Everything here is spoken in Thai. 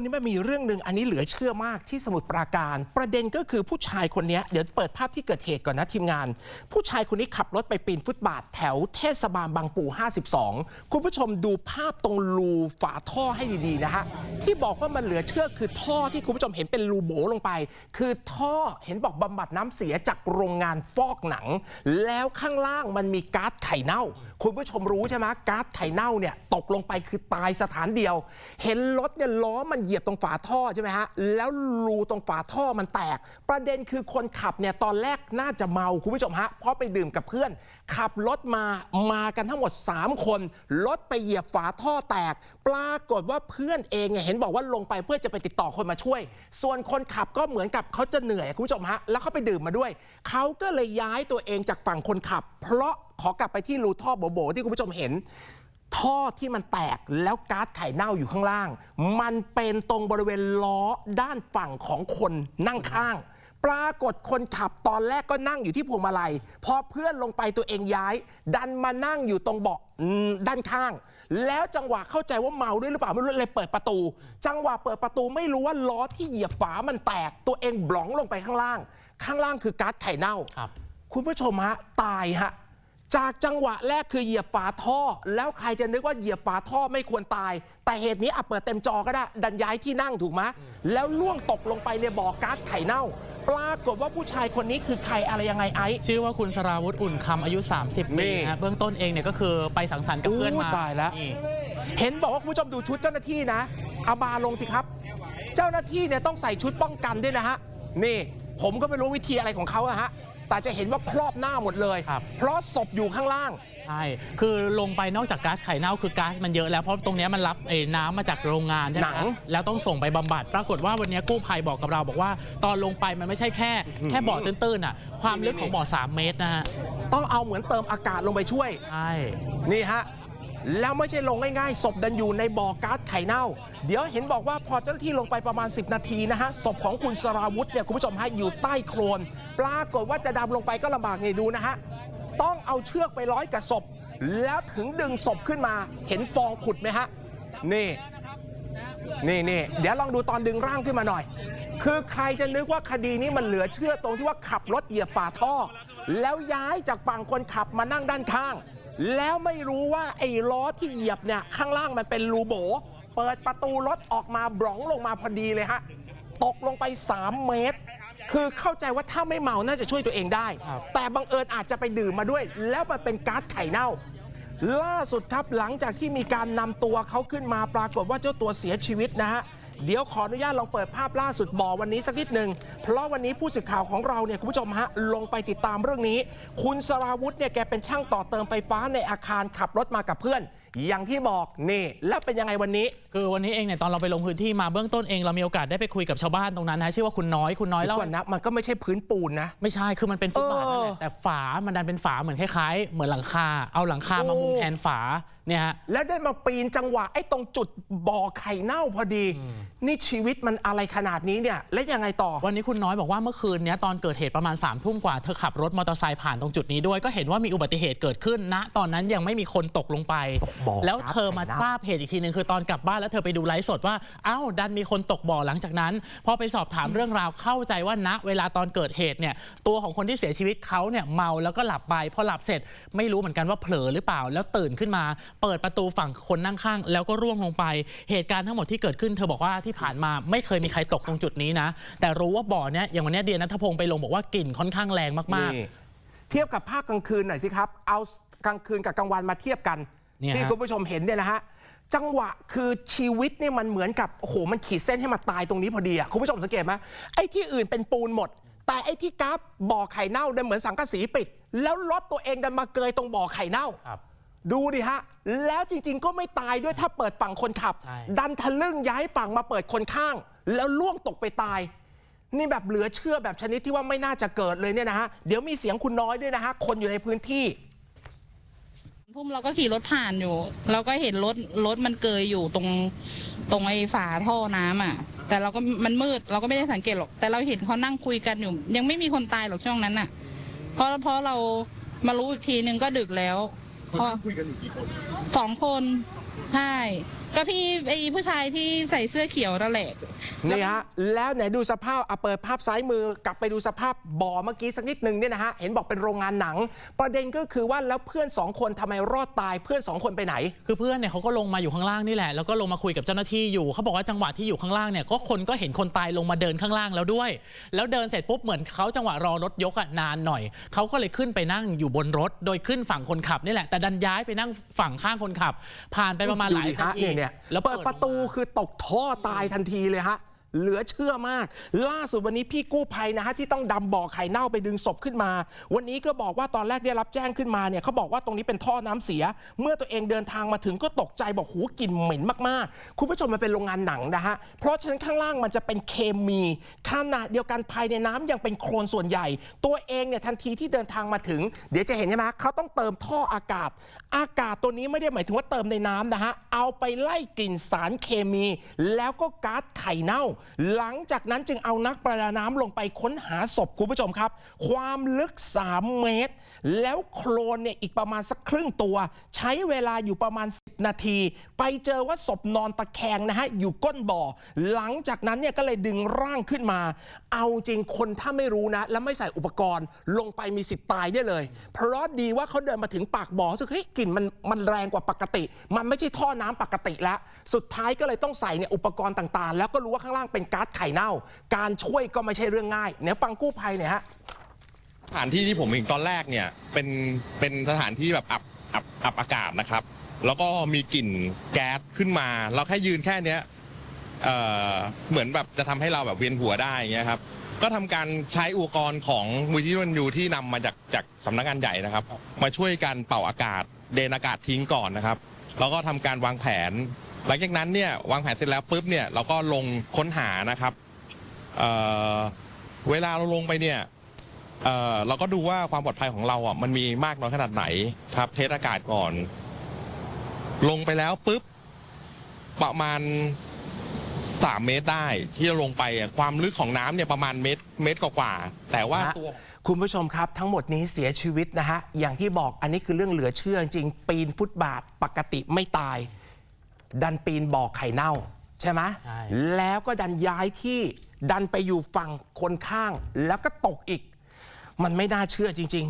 วันนี้มันมีเรื่องหนึ่งอันนี้เหลือเชื่อมากที่สมุทรปราการ ประเด็นก็คือผู้ชายคนนี้เดี๋ยวเปิดภาพที่เกิดเหตุก่อนนะทีมงาน ผู้ชายคนนี้ขับรถไปปีนฟุตบาทแถวเทศบาลบางปู 52 คุณผู้ชมดูภาพตรงรูฝาท่อให้ดีๆนะฮะที่บอกว่ามันเหลือเชื่อคือท่อที่คุณผู้ชมเห็นเป็นรูโบลงไป คือท่อเห็นบอกบำบัดน้ำเสียจากโรงงานฟอกหนัง แล้วข้างล่างมันมีก๊าซไข่เน่า คุณผู้ชมรู้ใช่ไหมก๊าซไข่เน่าเนี่ยตกลงไปคือตายสถานเดียว เห็นรถเนี่ยล้อมันเหยียบตรงฝาท่อใช่ไหมฮะแล้วรูตรงฝาท่อมันแตก ประเด็นคือคนขับเนี่ยตอนแรกน่าจะเมาคุณผู้ชมฮะเพราะไปดื่มกับเพื่อน ขับรถมามากันทั้งหมด 3 คนรถไปเหยียบฝาท่อแตก ปรากฏว่าเพื่อนเองเนี่ยเห็นบอกว่าลงไปเพื่อจะไปติดต่อคนมาช่วย ส่วนคนขับก็เหมือนกับเขาจะเหนื่อยคุณผู้ชมฮะแล้วเขาไปดื่มมาด้วยเขาก็เลยย้ายตัวเองจากฝั่งคนขับ เพราะขอกลับไปที่รูท่อโบๆที่คุณผู้ชมเห็น ท่อที่มันแตกแล้วก๊าซไข่เน่าอยู่ข้างล่าง มันเป็นตรงบริเวณล้อด้านฝั่งของคนนั่งข้าง ปรากฏคนขับตอนแรกก็นั่งอยู่ที่พวงมาลัย พอเพื่อนลงไปตัวเองย้าย ดันมานั่งอยู่ตรงเบาะอืมด้านข้าง แล้วจังหวะเข้าใจว่าเมาด้วยหรือเปล่าไม่รู้เลยเปิดประตู จังหวะเปิดประตูไม่รู้ว่าล้อที่เหยียบฝามันแตก ตัวเองบล็องลงไปข้างล่าง ข้างล่างคือก๊าซไข่เน่าครับคุณผู้ชมฮะตายฮะ จากจังหวะแรกคือเหยียบฝาท่อ แล้วใครจะนึกว่าเหยียบฝาท่อไม่ควรตาย แต่เหตุนี้อะเปิดเต็มจอก็ได้ ดันย้ายที่นั่งถูกไหมแล้วล่วงตกลงไปในบ่อก๊าซไข่เน่า ปรากฏว่าผู้ชายคนนี้คือใครอะไรยังไงไอ้ ชื่อว่าคุณสราวุธอุ่นคำอายุ 30 นี่ ปีนะฮะเบื้องต้นเองเนี่ยก็คือไปสังสรรค์กับเพื่อนมาอู้ตายแล้ว นี่ เห็นบอกว่าคุณผู้ชมดูชุดเจ้าหน้าที่นะเอาบาลงสิครับ เจ้าหน้าที่เนี่ยต้องใส่ชุดป้องกันด้วยนะฮะ นี่ ผมก็ไม่รู้วิธีอะไรของเขาอะฮะ แต่จะเห็นว่าครอบหน้าหมดเลย ครับ เพราะศพอยู่ข้างล่าง ใช่ คือลงไปนอกจากก๊าซไข่เน่าคือก๊าซมันเยอะแล้ว เพราะตรงเนี้ยมันรับเอ่อน้ำมาจากโรงงานใช่ไหมหนังแล้วต้องส่งไปบำบัด ปรากฏว่าวันเนี้ยกู้ภัยบอกกับเราบอกว่า ตอนลงไปมันไม่ใช่แค่ แค่บ่อตื้นๆอะ ความลึกของบ่อ 3 เมตรนะฮะ ต้องเอาเหมือนเติมอากาศลงไปช่วย ใช่ นี่ฮะ แล้วไม่ใช่ลงง่ายๆ ศพดันอยู่ในบ่อก๊าซไข่เน่า เดี๋ยวเห็นบอกว่าพอเจ้าหน้าที่ลงไปประมาณ 10 นาทีนะฮะ ศพของคุณสราวุธเนี่ยคุณผู้ชมฮะอยู่ใต้โคลน ปรากฏว่าจะดำลงไปก็ลำบากนี่ดูนะฮะ ต้องเอาเชือกไปร้อยกับศพ แล้วถึงดึงศพขึ้นมาเห็นฟองผุดไหมฮะ นี่นี่นี่เดี๋ยวลองดูตอนดึงร่างขึ้นมาหน่อย คือใครจะนึกว่าคดีนี้มันเหลือเชื่อตรงที่ว่าขับรถเหยียบฝาท่อ แล้วย้ายจากฝั่งคนขับมานั่งด้านข้าง แล้วไม่รู้ว่าไอ้ล้อที่เหยียบเนี่ยข้างล่างมันเป็นรูโบ เปิดประตูรถออกมาบล็องลงมาพอดีเลยฮะ ตกลงไป 3 เมตร คือเข้าใจว่าถ้าไม่เมาน่าจะช่วยตัวเองได้ครับแต่บังเอิญอาจจะไปดื่มมาด้วย แล้วมันเป็นก๊าซไข่เน่า ล่าสุดครับหลังจากที่มีการนำตัวเขาขึ้นมาปรากฏว่าเจ้าตัวเสียชีวิตนะฮะ เดี๋ยวขออนุญาตลองเปิดภาพล่าสุดบ่อวันนี้สักนิดหนึ่งเพราะวันนี้ผู้สื่อข่าวของเราเนี่ยคุณผู้ชมฮะลงไปติดตามเรื่องนี้ คุณสราวุธเนี่ยแกเป็นช่างต่อเติมไฟฟ้าในอาคารขับรถมากับเพื่อน อย่างที่บอกนี่ แล้วเป็นยังไงวันนี้ คือวันนี้เองเนี่ยตอนเราไปลงพื้นที่มาเบื้องต้นเองเรามีโอกาสได้ไปคุยกับชาวบ้านตรงนั้นนะฮะชื่อว่าคุณน้อยคุณน้อยเดี๋ยวเล่า ก่อนนะมันก็ไม่ใช่พื้นปูนนะ ไม่ใช่ คือมันเป็นฟุตบาทนั่นแหเอละอ แต่ฝามันดันเป็นฝาเหมือนคล้ายๆ เหมือนหลังคา เอาหลังคามามุงโอ้แทนฝาเนี่ยฮะแล้วได้มาปีนจังหวะไอ้ตรงจุดบ่อไข่เน่าพอดี นี่ชีวิตมันอะไรขนาดนี้เนี่ย และยังไงต่อ วันนี้คุณน้อยบอกว่าเมื่อคืนเนี้ยตอนเกิดเหตุประมาณ3ามทุ่มกว่าเธอขับรถมอเตอร์ไซค์ผ่านตรงจุดนี้ด้วย ก็เห็นว่ามีอุบัติเหตุเกิดขึ้นณตอนนั้นยังไม่มีคนตกลงไปบ่อแล้วเธอมาครับทราบเหตุอีกทีหนึ่งคือตอนกลับบ้านแล้วเธอไปดูไลฟ์สดว่าเอ้าดันมีคนตกบ่อหลังจากนั้นพอไปสอบถามเรื่องราวเข้าใจว่าณเวลาตอนเกิดเหตุเนี่ยตัวของคนที่เสียชีวิตเขาเนี่ยเมาแล้วก็หลับไปพอหลับเสร็จไม่รู้เหมือนกันว่าเผลอหรือเปล่า แล้วตื่นขึ้นมา เปิดประตูฝั่งคนนั่งข้าง แล้วก็ร่วงลงไป เหตุการณ์ทั้งหมดที่เกิดขึ้นเธอบอกว่าที่ผ่านมาไม่เคยมีใครตกตรงจุดนี้นะ แต่รู้ว่าบ่อเนี้ยอย่างวันเนี้ยเดียนัทพงศ์ไปลงบอกว่ากลิ่นค่อนข้างแรงมากนี่เทียบกับภาคกลางคืนหน่อยสิครับ เอากลางคืนกับกลางวันมาเทียบกันเนี่ยที่ฮะ คุณผู้ชมเห็นเนี่ยนะฮะ จังหวะคือชีวิตเนี่ยมันเหมือนกับ โอ้โห มันขีดเส้นให้มาตายตรงนี้พอดีอะคุณผู้ชมสังเกตไหมไอ้ที่อื่นเป็นปูนหมด แต่ไอ้ที่กราฟบ่อไข่เน่าเนี่ยเหมือนสังกะสีปิด แล้วรถตัวเองดันมาเกยตรงบ่อไข่เน่า ครับ ดูดิฮะ แล้วจริงๆ ก็ไม่ตายด้วยถ้าเปิดฝั่งคนขับ ใช่ ดันทะลึ่งย้ายฝั่งมาเปิดคนข้าง แล้วล่วงตกไปตาย นี่แบบเหลือเชื่อแบบชนิดที่ว่าไม่น่าจะเกิดเลยเนี่ยนะฮะ เดี๋ยวมีเสียงคุณน้อยด้วยนะฮะ คนอยู่ในพื้นที่ทุ่มเราก็ขี่รถผ่านอยู่ เราก็เห็นรถรถมันเกยอยู่ตรงตรงไอ้ฝาท่อน้ำอะ แต่เราก็มันมืดเราก็ไม่ได้สังเกตหรอก แต่เราเห็นเขานั่งคุยกันอยู่ ยังไม่มีคนตายหรอกช่วงนั้นอะ เพราะเพราะเรามารู้อีกทีนึงก็ดึกแล้วเพราะคุยกันอยู่กี่คนสองคนใช่ ก็พี่ไอผู้ชายที่ใส่เสื้อเขียวนั่นแหละ นี่ฮะแล้วไหนดูสภาพเอาเปิดภาพซ้ายมือกลับไปดูสภาพบ่อเมื่อกี้สักนิดหนึ่งเนี่ยนะฮะเห็นบอกเป็นโรงงานหนัง ประเด็นก็คือว่าแล้วเพื่อนสองคนทำไมรอดตายเพื่อนสองคนไปไหน คือเพื่อนเนี่ยเขาก็ลงมาอยู่ข้างล่างนี่แหละ แล้วก็ลงมาคุยกับเจ้าหน้าที่อยู่เขาบอกว่าจังหวะที่อยู่ข้างล่างเนี่ยก็คนก็เห็นคนตายลงมาเดินข้างล่างแล้วด้วย แล้วเดินเสร็จปุ๊บเหมือนเขาจังหวะรอรถยกอะนานหน่อยเขาก็เลยขึ้นไปนั่งอยู่บนรถ โดยขึ้นฝั่งคนขับนี่แหละแต่ดันย้ายไปนั่งฝั่งข้างคนขับ ผ่านไปประมาณหลายดูดินาฮะทีเนี่ยเนี่ย แล้วเปิดประตูลงมาคือตกท่อตายทันทีเลยฮะ เหลือเชื่อมาก ล่าสุดวันนี้พี่กู้ภัยนะฮะที่ต้องดำบ่อไข่เน่าไปดึงศพขึ้นมา วันนี้ก็บอกว่าตอนแรกได้รับแจ้งขึ้นมาเนี่ยเขาบอกว่าตรงนี้เป็นท่อน้ำเสีย เมื่อตัวเองเดินทางมาถึงก็ตกใจบอกหูกลิ่นเหม็นมากๆ คุณผู้ชมมันเป็นโรงงานหนังนะฮะเพราะฉะนั้นข้างล่างมันจะเป็นเคมีขนาดเดียวกันภายในน้ำยังเป็นโคลนส่วนใหญ่ ตัวเองเนี่ยทันทีที่เดินทางมาถึง เดี๋ยวจะเห็นใช่ไหมเขาต้องเติมท่ออากาศ อากาศตัวนี้ไม่ได้หมายถึงว่าเติมในน้ำนะฮะเอาไปไล่กลิ่นสารเคมี แล้วก็ก๊าซไข่เน่าหลังจากนั้นจึงเอานักประดาน้ำลงไปค้นหาศพคุณผู้ชมครับ ความลึก 3 เมตร แล้วโคลนเนี่ยอีกประมาณสักครึ่งตัว ใช้เวลาอยู่ประมาณ 10 นาที ไปเจอว่าศพนอนตะแคงนะฮะ อยู่ก้นบ่อ หลังจากนั้นเนี่ยก็เลยดึงร่างขึ้นมา เอาจริงคนถ้าไม่รู้นะ แล้วไม่ใส่อุปกรณ์ลงไปมีสิทธิ์ตายได้เลย เพราะดีว่าเขาเดินมาถึงปากบ่อรู้สึกเฮ้ยกลิ่นมันมันแรงกว่าปกติ มันไม่ใช่ท่อน้ำปกติแล้ว สุดท้ายก็เลยต้องใส่เนี่ยอุปกรณ์ต่างๆ แล้วก็รู้ว่าข้างล่างเป็นก๊าซไข่เน่า การช่วยก็ไม่ใช่เรื่องง่ายเนี่ยฟังกู้ภัยเนี่ยฮะสถานที่ที่ผมเห็นตอนแรกเนี่ยเป็นเป็นสถานที่แบบอับอับอับอากาศนะครับ แล้วก็มีกลิ่นแก๊สขึ้นมา เราแค่ยืนแค่เนี้ยเอ่อเหมือนแบบจะทำให้เราแบบเวียนหัวได้อย่างเงี้ยครับก็ทำการใช้อุปกรณ์ของมูลที่รันยูที่นำมาจากจากสำนักงานใหญ่นะครับ มาช่วยกันเป่าอากาศเดนอากาศทิ้งก่อนนะครับ แล้วก็ทำการวางแผน หลังจากนั้นเนี่ยวางแผนเสร็จแล้วปุ๊บเนี่ยเราก็ลงค้นหานะครับเอ่อเวลาเราลงไปเนี่ยเอ่อเราก็ดูว่าความปลอดภัยของเราอะมันมีมากน้อยขนาดไหนครับ เทสอากาศก่อน ลงไปแล้วปุ๊บประมาณสามเมตรได้ที่เราลงไปอะความลึกของน้ำเนี่ยประมาณเมตรเมตรกว่าๆแต่ว่าฮะตัวคุณผู้ชมครับ ทั้งหมดนี้เสียชีวิตนะฮะอย่างที่บอกอันนี้คือเรื่องเหลือเชื่อจริงปีนฟุตบาทปกติไม่ตาย ดันปีนบ่อไข่เน่า ใช่ไหมใช่ แล้วก็ดันย้ายที่ดันไปอยู่ฝั่งคนข้าง แล้วก็ตกอีก มันไม่น่าเชื่อจริง